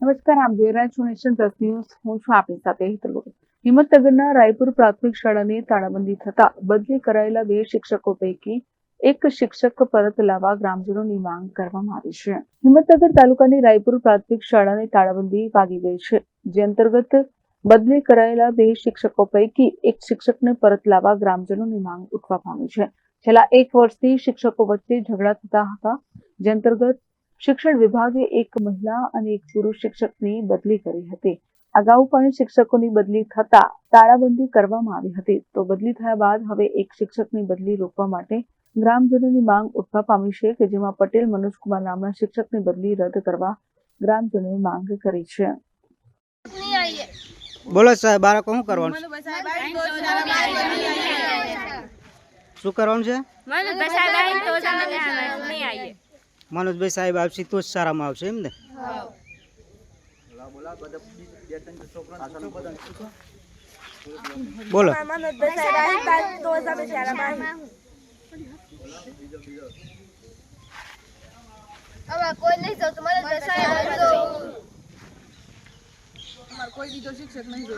નમસ્કાર, આપ જોઈ રહ્યા છો નેશન પ્લસ ન્યૂઝ. હું છું આપની સાથે હેતલ હિંમતનગરના રાયપુર પ્રાથમિક શાળાને તાળાબંધી થતા બદલી કરાયેલા બે શિક્ષકો પૈકી એક શિક્ષક પરત લાવવા ગ્રામજનોની માંગ કરવામાં આવી છે. હિંમતનગર તાલુકાની રાયપુર પ્રાથમિક શાળાને તાળાબંધી વાગી ગઈ છે. જે અંતર્ગત બદલી કરાયેલા બે શિક્ષકો પૈકી એક શિક્ષકને પરત લાવવા ગ્રામજનોની માંગ ઉઠવા પામી છે. છેલ્લા એક વર્ષથી શિક્ષકો વચ્ચે ઝઘડા થતા હતા. જે અંતર્ગત શિક્ષણ વિભાગે એક મહિલા અને એક પુરુષ શિક્ષકની બદલી કરી હતી અગાઉ પણ શિક્ષકોની બદલી થતા તાળાબંધી કરવામાં આવી હતી તો બદલી થયા બાદ હવે એક શિક્ષકની બદલી રોકવા માટે ગ્રામજનોની માંગ ઉઠવા પામી છે કે જેમાં પટેલ મનોજકુમાર નામના શિક્ષકની બદલી રદ કરવા ગ્રામજનોએ માંગ કરી છે બોલો સાહેબ બાળકો શું કરવાનું શું કરવાનું છે નહીં મનોજભાઈ સાહેબ આવશે તો જ સારામાં આવશે એમ ને? બોલો. કોઈ નહીં જતું મને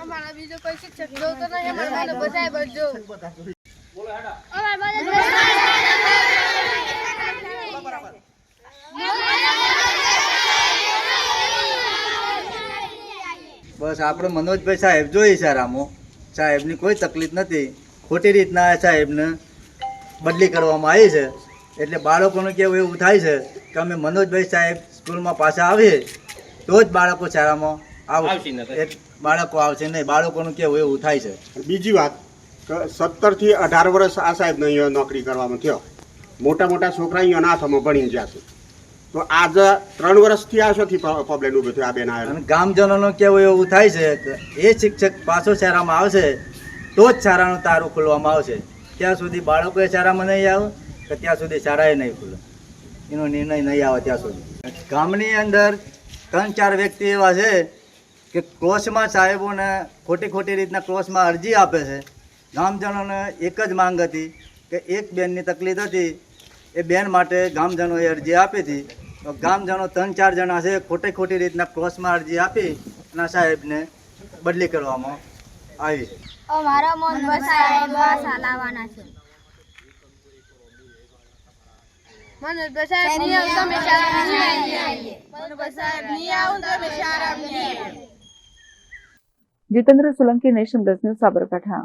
અમારા બીજો કોઈ શિક્ષક જોતો નહીં બધા અમારે મને બસ આપણે મનોજભાઈ સાહેબ જોઈએ સારામાં સાહેબની કોઈ તકલીફ નથી. ખોટી રીતના સાહેબને બદલી કરવામાં આવી છે. એટલે બાળકોનું કેવું એવું થાય છે કે અમે મનોજભાઈ સાહેબ સ્કૂલમાં પાછા આવીએ તો જ બાળકો શાળામાં આવશે એક બાળકો આવશે નહીં. બાળકોનું કેવું એવું થાય છે. બીજી વાત કે સત્તરથી અઢાર વર્ષ આ સાહેબ અહીંયા નોકરી કરવામાં થયો. મોટા મોટા છોકરા અહીંયા નાથમાં ભણી ગયા છે. તો આજે ત્રણ વર્ષથી આ શોથી પ્રોબ્લેમ ઊભો થયો આ બેન આવે અને ગામજનોનું કેવું એવું થાય છે કે એ શિક્ષક પાછો શાળામાં આવશે, તો જ શાળાનું તારું ખોલવામાં આવશે. ત્યાં સુધી બાળકોએ શાળામાં નહીં આવે કે ત્યાં સુધી શાળાએ નહીં ખુલે. એનો નિર્ણય નહીં આવે ત્યાં સુધી. ગામની અંદર ત્રણ ચાર વ્યક્તિ એવા છે કે ક્રોસમાં સાહેબોને ખોટી ખોટી રીતના ક્રોસમાં અરજી આપે છે. ગામજનોને એક જ માંગ હતી કે એક બેનની તકલીફ હતી એ બેન માટે ગામજનોએ અરજી આપી હતી. તો ગામજનો ત્રણ ચાર જણા છે ખોટી ખોટી રીતના ક્રોસમાં અરજી આપી અને સાહેબને બદલી કરવામાં આવી. છે અમારા મન લાવવાના છે. મને બસાડ નહીં આવું તમે શાળા નહીં આવીએ. મને બસાડ નહીં આવું તમે શાળા નહીં Jitendra Solanki nation plus news Sabarkantha.